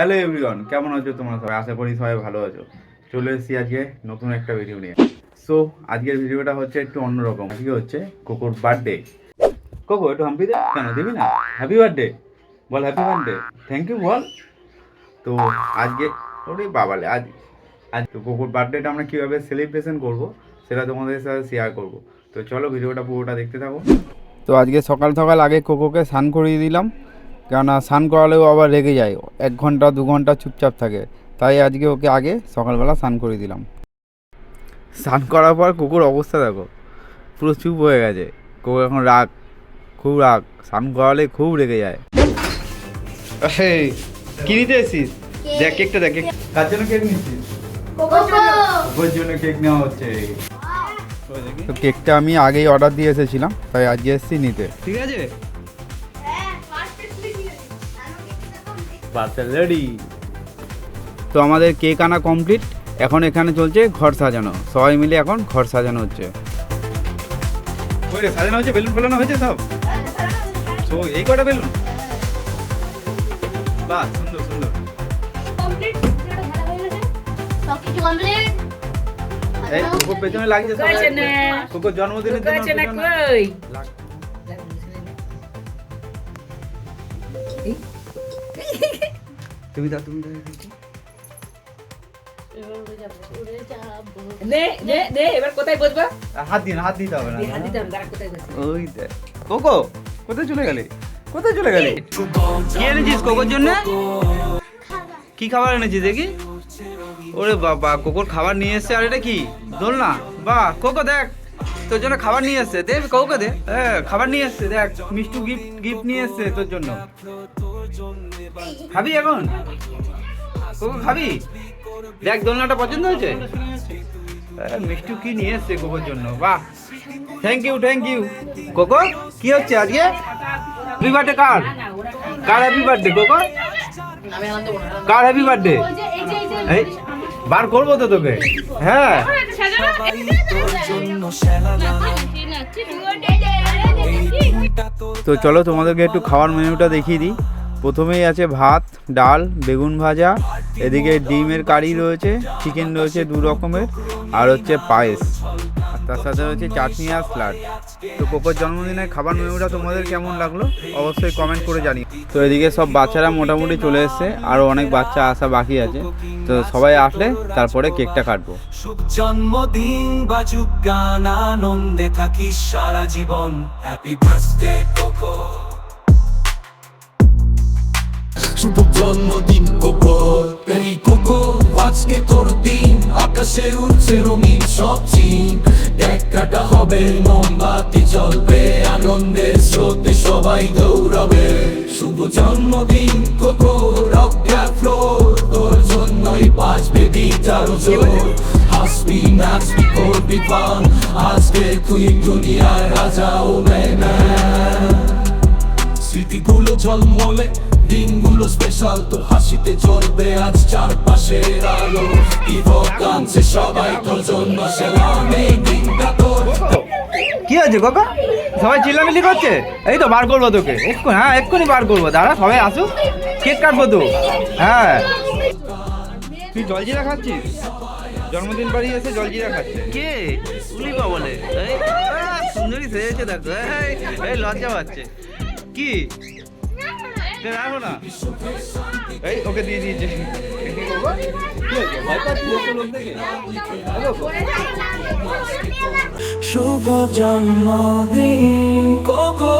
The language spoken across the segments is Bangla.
হ্যালো এভরিওয়ান কেমন আছো তোমরা সবাই? আশা করি সবাই ভালো আছো। চলে এসেছি আজকে নতুন একটা ভিডিও নিয়ে। সো আজকের ভিডিওটা হচ্ছে একটু অন্যরকম। আজকে হচ্ছে কোকোর বার্থডে কোকো, একটু হাম্পি দে কেন? দিবি না? হ্যাপি বার্থডে বল হ্যাপি বার্থডে থ্যাংক ইউ বল। তো আজকে, ওরে বাবালে, আজ আজ তো কোকোর বার্থডেটা আমরা কীভাবে সেলিব্রেশন করব, সেটা তোমাদের সাথে শেয়ার করব। তো চলো ভিডিওটা পুরোটা দেখতে থাকো। তো আজকে সকাল সকাল আগে কোকোকে স্নান করিয়ে দিলাম। কেননা স্নান করালেও আবার রেগে যায় এক ঘণ্টা দু ঘণ্টা চুপচাপ থাকে। তাই আজকে ওকে আগে সকালবেলা স্নান করে দিলাম। স্নান করার পর কুকুর অবস্থা দেখো পুরো চুপ হয়ে গেছে। কুকুর এখন রাগ খুব রাগ। স্নান করালে খুব রেগে যায়। কি নিতে এসেছিস? দেখ কেকটা দেখ কেক। কার জন্য কেক নিচ্ছিস ওর জন্য। কেক নেওয়া হচ্ছে। তো কেকটা আমি আগেই অর্ডার দিয়ে এসেছিলাম তাই আজকে এসেছি নিতে। ঠিক আছে? বাচ্চা তো আমাদের কেক আনা কমপ্লিট। এখন এখানে চলছে ঘর সাজানো। সবাই মিলে এখন ঘর সাজানো হচ্ছে। ওই সাজানো হচ্ছে বেলুন ফেলানো হয়েছে সব? তো এই কটা বেলুন? বাহ সুন্দর সুন্দর। পেছনে লাগছে জন্মদিনের জন্য তুমি দাও তুমি দাও দেখি। নে নে নে এবার কোথায় বসবা? হাত দিন হাত দিতে হবে না হাত দিতে হবে কোথায় বসবা? ওই দেখ কোকো কোথায় চলে গেলে? কোথায় চলে গেলে? কি এনেছিস কোকোর জন্য? কি খাবার এনেছিস দেখি? ওরে বাবা কোকোর খাবার নিয়ে এসছে আর এটা কি? দোলনা? বাহ কোকো দেখ তোর জন্য খাবার নিয়ে এসছে। দে কোকো দে। হ্যাঁ খাবার নিয়ে এসছে দেখ মিষ্টু গিফট গিফট নিয়ে এসছে তোর জন্য। খাবি এখন? খাবি? দেখ দোলনাটা পছন্দ হয়েছে? হ্যাঁ, মিষ্টু কি নিয়ে এসছে কোকোর জন্য? বাহ। Thank you thank you Coco কি হচ্ছে আজকে? হ্যাপি বার্থডে কার? কার হ্যাপি বার্থডে কোকো? কার হ্যাপি বার্থডে এই বার করব তো তোকে। হ্যাঁ। তো চলো তোমাদেরকে একটু খাওয়ার মেনুটা দেখিয়ে দিই। প্রথমেই আছে ভাত, ডাল, বেগুন ভাজা, এদিকে ডিমের কারি রয়েছে চিকেন রয়েছে দু রকমের, আর হচ্ছে পায়েস। আর তার সাথে রয়েছে চাটনি আর স্যালাড। তো কোকোর জন্মদিনের খাবার মেনুটা তোমাদের কেমন লাগল? অবশ্যই কমেন্ট করে জানি তো এদিকে সব বাচ্চারা মোটামুটি চলে এসছে আরও অনেক বাচ্চা আসা বাকি আছে। তো সবাই আসলে তারপরে কেকটা কাটবো। জন্মদিন, বাজুক গান, আনন্দে সারা জীবন। হ্যাপি বার্থডে কোকো শুভ জন্মদিন কোকো এই কোকো আজকে তোর দিন। আকাশে উঠছে রঙিন সব চিন। এক কাটা হবে মোমবাতি, জ্বলবে আনন্দের স্রোতে সবাই দৌড়াবে। শুভ জন্মদিন কোকো রক ফ্লোর। তোর জন্যই বাজবে গিটার জোর। হাসবি, নাচবি, করবি পান আজকে তুই দুনিয়ার রাজা ও ম্যান। স্মৃতিগুলো ঝলমলে দিনগুলো স্পেশাল তো হাসিতে চলবে আজ চারপাশের আলো। ইভো কাঁদছে সবাই তোর জন্য সেলাম এই দিনটা তোর। কি আছে কাকা? সবাই চিল্লামিল্লি করছে? এই তো বার করব তোকে। এক্ষুনি হ্যাঁ এক্ষুনি বার করব। দাঁড়া সবাই আসুক। কেক কাটবো তো। হ্যাঁ। তুই জলজিরা খাচ্ছিস? জন্মদিন বাড়ি এসে জলজিরা খাচ্ছে কে? উলিপা বলে। এই, সুন্দরী সেজেছে দেখো। এই, এই লজ্জা পাচ্ছে। কি? শুভ জন্মদিন কোকো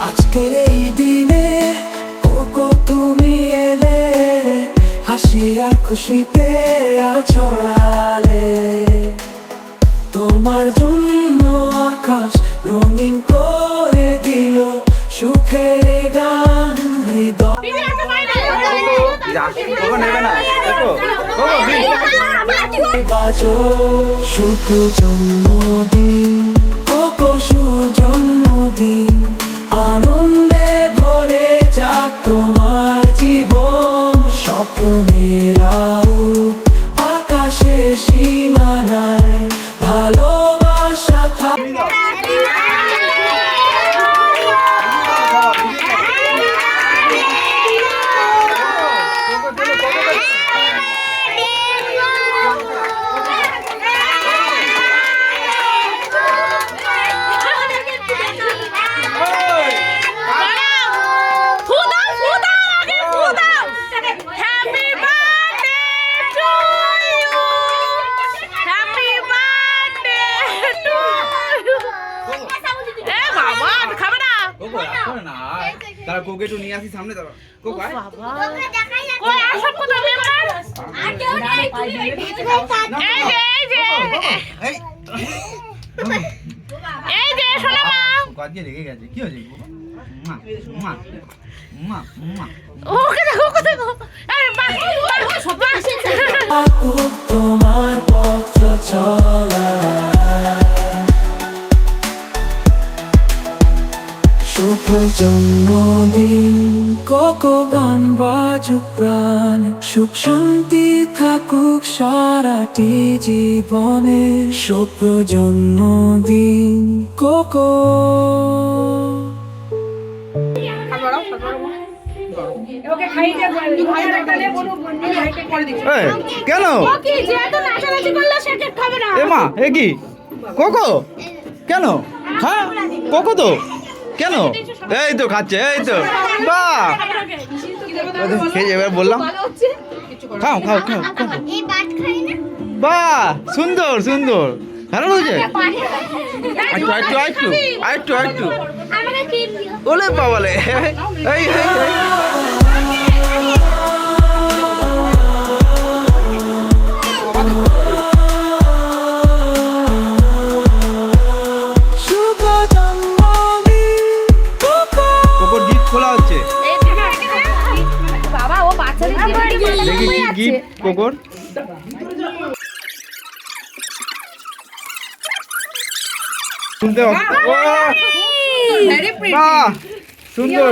আজকের এই দিনে কোকো তুমি এলে, হাসি আর খুশিতে আছড়ালে। তোমার জন্য আকাশ কোকো নেবে না কোকো please। বাজো জন্মদিন কোকো জন্মদিন তারা কোকে একটু নিয়ে আসি সামনে তারা কোক আয়। কই আসো কোথায় মেম্বার এই যে এই যে এই এই যে শোনো মা। কোক আজকে রেগে গেছে। কি হয়েছে? মা মা মা মা। ওকে দেখো ওকে দেখো। আরে মা মা। তোমার পথ চলা। জন্মদিন কোকো গান বাজুক প্রাণ সুখ শান্তি থাকুক সারাটি জীবনে। শুভ জন্মদিন কোকো কেন? এ মা এ কি? কোকো? কেন? হ্যাঁ কোকো তো। কেন? এই তো খাচ্ছে এই তো। বা। খেয়ে এবার বললাম। খাও খাও খাও বাহ সুন্দর সুন্দর। ভালো ওলে বাবালে। এই। দেখি কি গিফট কোকোর? শুনতে! সুন্দর!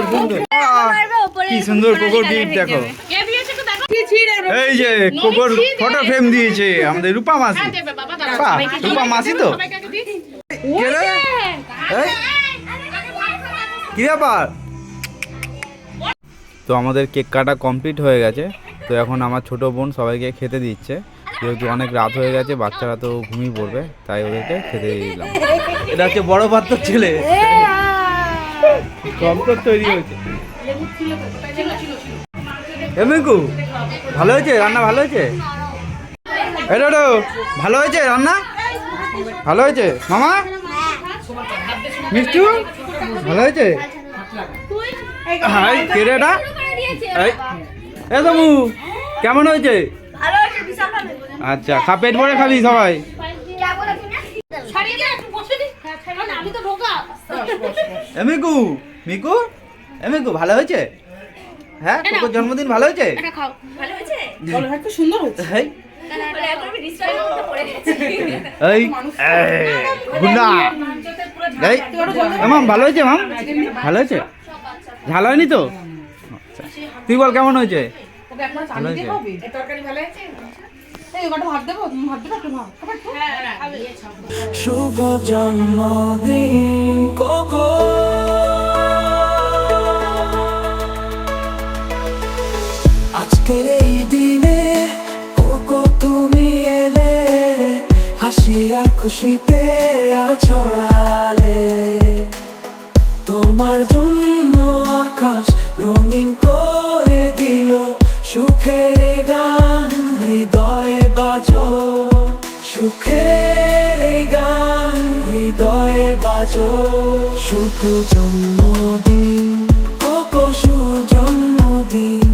কি সুন্দর কোকোর গিফট দেখো। কে দিয়েছে তো দেখো। কি ছিড়ে এই যে কোকোর ফটো ফ্রেম দিয়েছে আমাদের রূপা মাসি। বাবা রূপা মাসি তো? কি ব্যাপার? তো আমাদের কেক কাটা কমপ্লিট হয়ে গেছে। তো এখন আমার ছোট বোন সবাইকে খেতে দিচ্ছে। যেহেতু অনেক রাত হয়ে গেছে, বাচ্চারা তো ঘুমিয়ে পড়বে, তাই ওদেরকে খেতে দিয়ে দিলাম। এটা হচ্ছে বড় পাত্র ছেলে। কমপ্লিট তৈরি হয়েছে। এমিকু ভালো হয়েছে? রান্না ভালো হয়েছে? এটা ভালো হয়েছে রান্না? ভালো হয়েছে? মামা? মিষ্টু? ভালো হয়েছে? হাই, কে রে এটা? এই এ সমু কেমন হয়েছে? আচ্ছা খা পেট ভরে খাবি সবাই। ছাড়িয়ে দে একটু বসে দি। না আমি তো ঢোকা। এ মিকু মিকু এ মিকু ভালো হয়েছে? হ্যাঁ তোর জন্মদিন ভালো হয়েছে? এটা খাও। বলো একটু সুন্দর হচ্ছে এই এই এই, গুন্ডা। এই মাম ভালো হয়েছে মাম? ভালো হয়েছে? ঝাল হয়নি তো? আচ্ছা। তুই বল কেমন হয়েছে? ওকে একবার ভালো দিয়ে হয়েছে? খাবি তরকারি ভালো আছে এই ওটা ভাত দেবো ভাত দেবো একটু ভাত শুভ জন্মদিন কোকো। আজকের এই দিনে কোকো তুমি এলে হাসি আর খুশিতে ছড়ালে। তোমার জন্য আকাশ রঙিন করে দিল। সুখের গান হৃদয়ে বাজো। সুখের গান হৃদয়ে বাজো। সুখ জন্মদিন কোকো শুভ জন্মদিন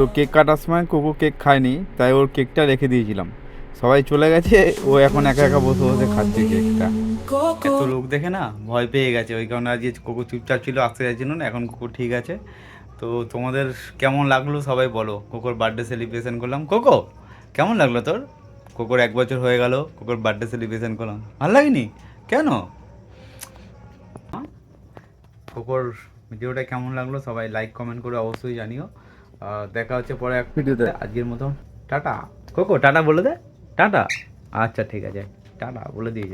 তো কেক কাটার সময় কোকো কেক খায়নি, তাই ওর কেকটা রেখে দিয়েছিলাম। সবাই চলে গেছে, ও এখন একা একা বসে বসে খাচ্ছে কেকটা। কোকো এত লোক দেখে না ভয় পেয়ে গেছে, ওই কারণে আজকে কোকো চুপচাপ ছিল, আসতে চাইছিল না, এখন কোকো ঠিক আছে। তো তোমাদের কেমন লাগল সবাই বলো, কোকোর বার্থডে সেলিব্রেশন করলাম। কোকো, কেমন লাগল তোর? কোকোর এক বছর হয়ে গেল, কোকোর বার্থডে সেলিব্রেশন করলাম। ভালো লাগেনি? কেন? কোকোর ভিডিওটা কেমন লাগল সবাই লাইক কমেন্ট করে অবশ্যই জানিও। দেখা হচ্ছে পরে এক ভিডিওতে। আজকের মতো টাটা। কোকো টাটা বলে দে। টাটা। আচ্ছা ঠিক আছে। টাটা বলে দিয়েছি।